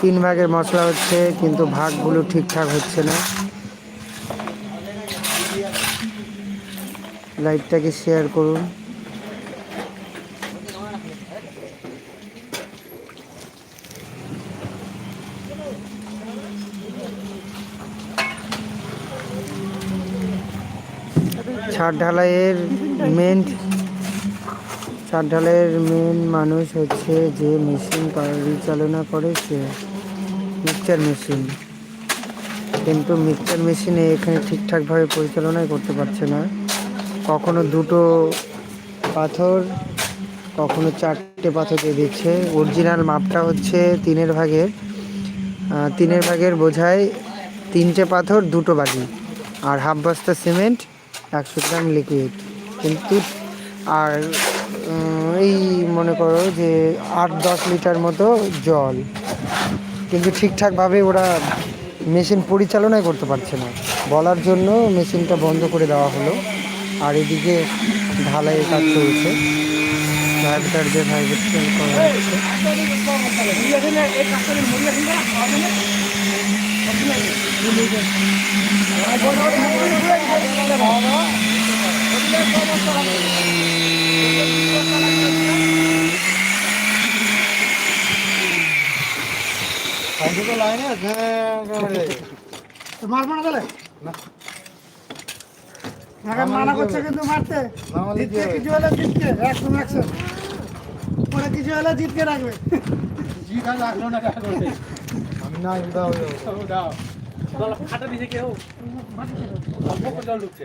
তিন ভাগের মশলা হচ্ছে, কিন্তু ভাগগুলো ঠিকঠাক হচ্ছে না। লাইভটাকে শেয়ার করুন। ছাদ ঢালাইয়ের মেন ঢালাইয়ের মেন মানুষ হচ্ছে যে মেশিন পরিচালনা করে সে মিক্সচার মেশিন কিন্তু মিক্সচার মেশিনে এখানে ঠিকঠাকভাবে পরিচালনাই করতে পারছে না। কখনো দুটো পাথর, কখনো চারটে পাথর দিয়ে দিচ্ছে। অরিজিনাল মাপটা হচ্ছে তিনের ভাগের। তিনের ভাগের বোঝায় তিনটে পাথর, দুটো বালি আর হাফ বস্তা সিমেন্ট, একশো গ্রাম লিকুইড কিন্তু আর এই মনে করো যে আট দশ লিটার মতো জল কিন্তু ঠিকঠাকভাবে ওরা মেশিন পরিচালনাই করতে পারছে না বলার জন্য মেশিনটা বন্ধ করে দেওয়া হলো আর এদিকে ঢালাইয়ের কাজ চলছে ভাইব্রেটার যে ভাইব্রেটার করা হচ্ছে মারবো না তাহলে? মানা করছে কিন্তু মারতে কিছু হলে জিতকে একদম একশো পরে কিছু হলে জিতকে রাখবে খাটা দিছে কেউ জল ঢুকছে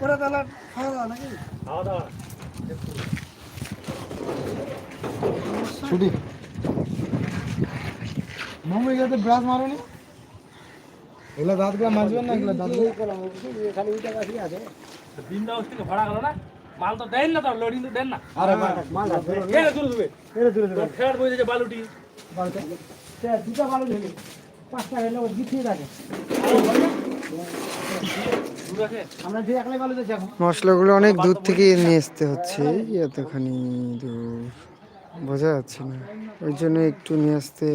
করে তাহলে খাওয়া দাওয়া নাকি? খাওয়া দাওয়া। ছুটি। মামু এগুলোতে ব্রাশ মারোনি? এগুলো দাঁতগুলো মাজবেন না এগুলো দাঁত খালি ওইটা কাছে আছে। দিন দশ থেকে ভাড়া গেল না? মাল তো দেন না তো লোডিং তো দেন না। আরে মাল এই দূরে দেবে এরে দূরে দূরে ফের বই যে বালুটি। দুটা ঢেলে পাঁচটা হলে ও জিতিয়ে রাখে। মশলাগুলো অনেক দূর থেকে নিয়ে আসতে হচ্ছে। এতখানি দূর। বোঝা যাচ্ছে না। ওই জন্য একটু নিয়ে আসতে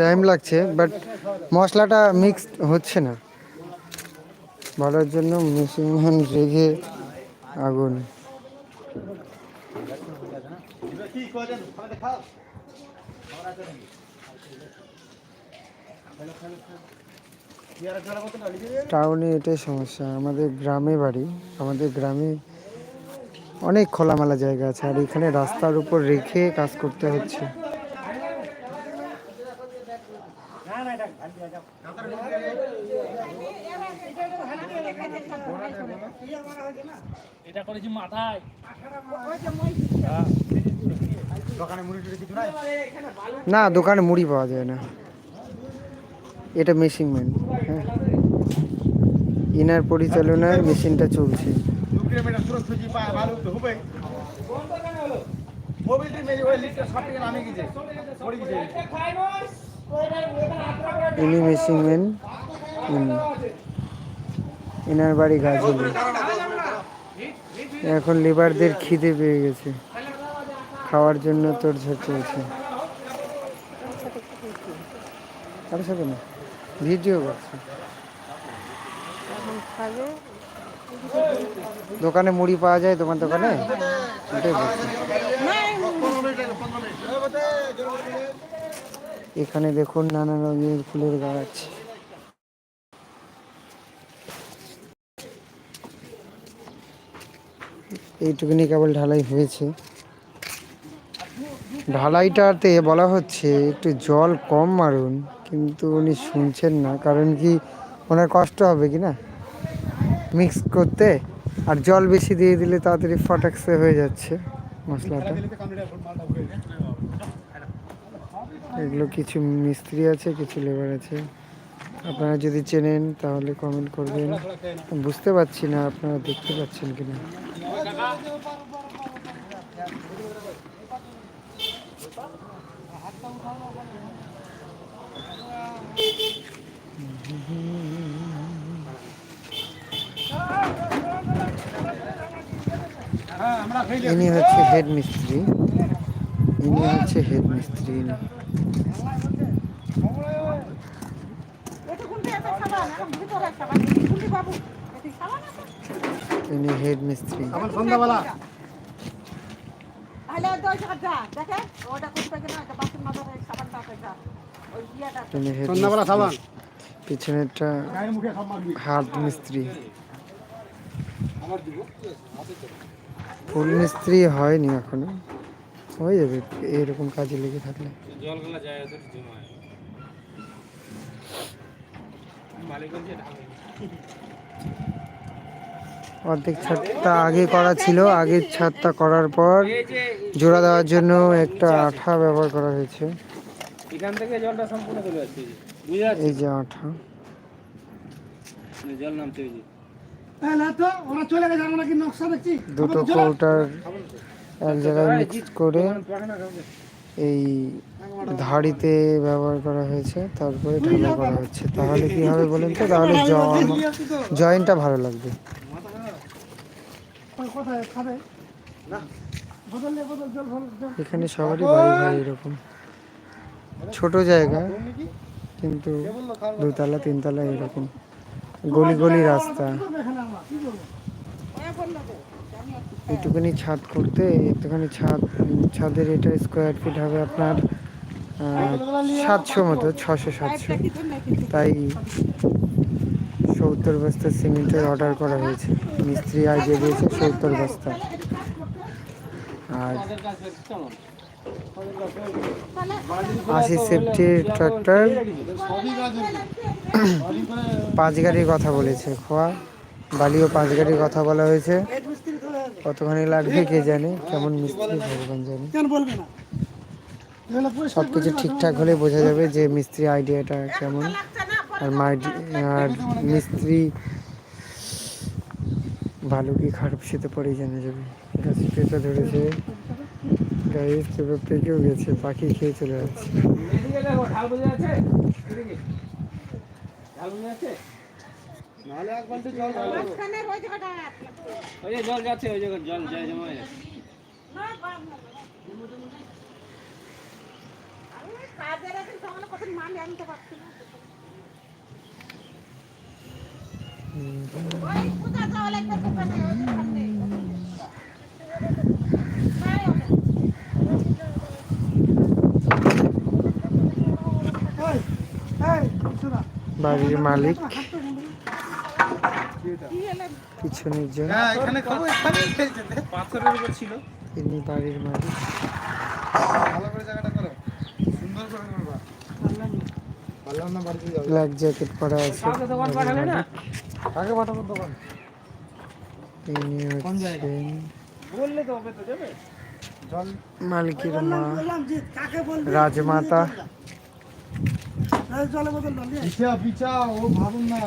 টাইম লাগছে বাট মশলাটা মিক্সড হচ্ছে না। বলার জন্য মেশিন রেগে আগুন। টাউনে এটাই সমস্যা। আমাদের গ্রামে বাড়ি আমাদের গ্রামে অনেক খোলামেলা জায়গা আছে আর এখানে রাস্তার উপর রেখে কাজ করতে হচ্ছে। এটা করেছি মাথায়। না দোকানে মুড়ি পাওয়া যায় না। এটা মেশিন ম্যান হ্যাঁ। ইনার পরিচালনায় মেশিনটা চলছে। ইনি মেশিন ম্যান এনার বাড়ি গাজলে এখন লেবারদের খিদে পেয়ে গেছে। খাওয়ার জন্য তোর চলছে। কারোর সাথে না। ভিডিও করছে। দোকানে মুড়ি পাওয়া যায়, তোমার দোকানে? এখানে দেখুন নানা রঙের ফুলের গাছ এইটুকুনি কেবল ঢালাই হয়েছে। ঢালাইটাতে বলা হচ্ছে একটু জল কম মারুন, কিন্তু উনি শুনছেন না, কারণ কি ওনার কষ্ট হবে কি না? মিক্স করতে, আর জল বেশি দিয়ে দিলে তাড়াতাড়ি ফটাকসে হয়ে যাচ্ছে মশলাটা। এগুলো কিছু মিস্ত্রি আছে, কিছু লেবার আছে। আপনারা যদি চেনেন, তাহলে কমেন্ট করবেন। বুঝতে পারছি না, আপনারা দেখতে পাচ্ছেন কিনা। ইনি হচ্ছে হেড মিস্ত্রি। ইনি হচ্ছে হেড মিস্ত্রি। ইনি হেড মিস্ত্রি। আমার সন্ধ্যাবেলা একটা মিস্ত্রি। ফুল মিস্ত্রি হয়নি এখনও। হয়ে যাবে এরকম কাজে লেগে থাকলে। অর্ধেক ছাদটা আগে করা ছিল আগের ছাদটা করার পর জোড়া দেওয়ার জন্য একটা আঠা ব্যবহার করা হয়েছে। এখান থেকে জলটা সম্পূর্ণ চলে যাচ্ছে এই যে। বুঝে যাচ্ছে এই যে আঠা। জল দুটো কৌটার এক জায়গায় মিক্স করে এই ধাড়িতে ব্যবহার করা হয়েছে তারপরে ঢালাই করা হচ্ছে। তাহলে কি হবে বলেন তো? তাহলে জয়েন্টটা ভালো লাগবে। কোথায়? খাবে? এখানে সবারই বাড়ি ভাই এরকম। ছোট জায়গা কিন্তু দুতলা তিনতলা এরকম। গলি গলি রাস্তা। এইটুকুনি ছাদ করতে একটুখানি ছাদ ছাদের এটা স্কোয়ার ফিট হবে আপনার সাতশো মতো ছশো সাতশো। তাই সত্তর বস্তা সিমেন্টের অর্ডার করা হয়েছে। মিস্ত্রি আইডিয়া দিয়েছে সত্তর বস্তা। আর আশি সেফটির ট্রাক্টর। পাঁচ গাড়ির কথা বলেছে। খোয়া, বালিও পাঁচ গাড়ির কথা বলা হয়েছে। কতখানি লাগবে কে জানে, কেমন মিস্ত্রি, ভগবান জানে। সব কিছু ঠিকঠাক হলে বোঝা যাবে যে মিস্ত্রি আইডিয়াটা কেমন। আর মাই- আর মিস্ত্রি ভালো কি খারাপ সেটা পরেই জানা যাবে। গাছে পেঁপে ধরেছে। গায়ে পেঁপে পেকেও গেছে, পাখি খেয়ে চলে যাচ্ছে। তখন কত আনতে পারছি না ওই কোথা যাওয়া লাগবে দোকানে ওই দোকানে নাই ওখানে। এই এই শোনা বাড়ির মালিক কি হলো পিছনের জন হ্যাঁ এখানে খাব এখানে খেয়েছে পাথরের উপর ছিল। ইনি বাড়ির মালিক। ভালো করে জায়গাটা করো। সুন্দর করে করবা। ব্ল্যাক জ্যাকেট পরা আছে। দোকান কাকে পাঠাবো দোকান? ইনি হচ্ছেন বললে তো হবে তো যাবে? মালিকের মা রাজমাতা। জলে বোতল দাও পিছা পিছা ও ভাবুন না।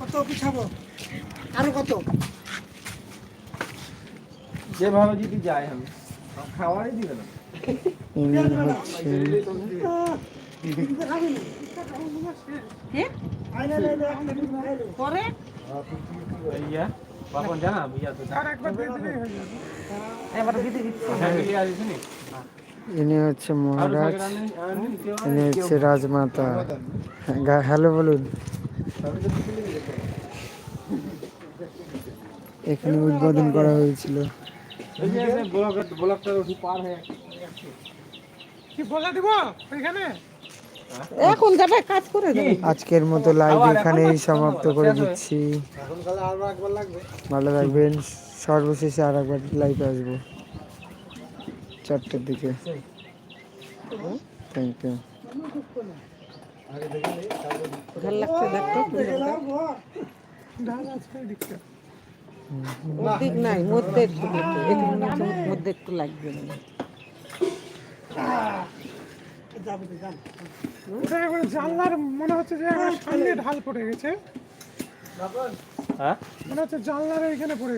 কত পিছাবো? আরও কত? যেভাবে যদি যায় আমি খাওয়ারই দিবে না। পরে? ইয়া বাপন জানা বুঝা তো একবার দিয়ে দিলে হয়ে নি? ইনি হচ্ছে মহারাজ ইনি হচ্ছে রাজমাতা। হ্যালো বলুন। এখানে উদ্বোধন করা হয়েছিল। এই যে ব্লক ব্লকটা পার হয়ে কি বলে দিব? ওইখানে? এখন যাবে কাজ করে দেবে আজকের মতো লাইভ এখানেই সমাপ্ত করে দিচ্ছি। এখন কালে আরও একবার লাগবে। ভালো থাকবেন সর্বশেষে আর একবার লাইভে আসব। চারটের দিকে। থ্যাংক ইউ ভালো লাগছে দেখতে অর্ধেক নাই মধ্যে একটু মধ্যে একটু লাগবে। ওটা জানলার মনে হচ্ছে যে একবার সামনে ঢাল পড়ে গেছে। হ্যাঁ? মনে হচ্ছে জানলার এখানে পড়ে গেছে।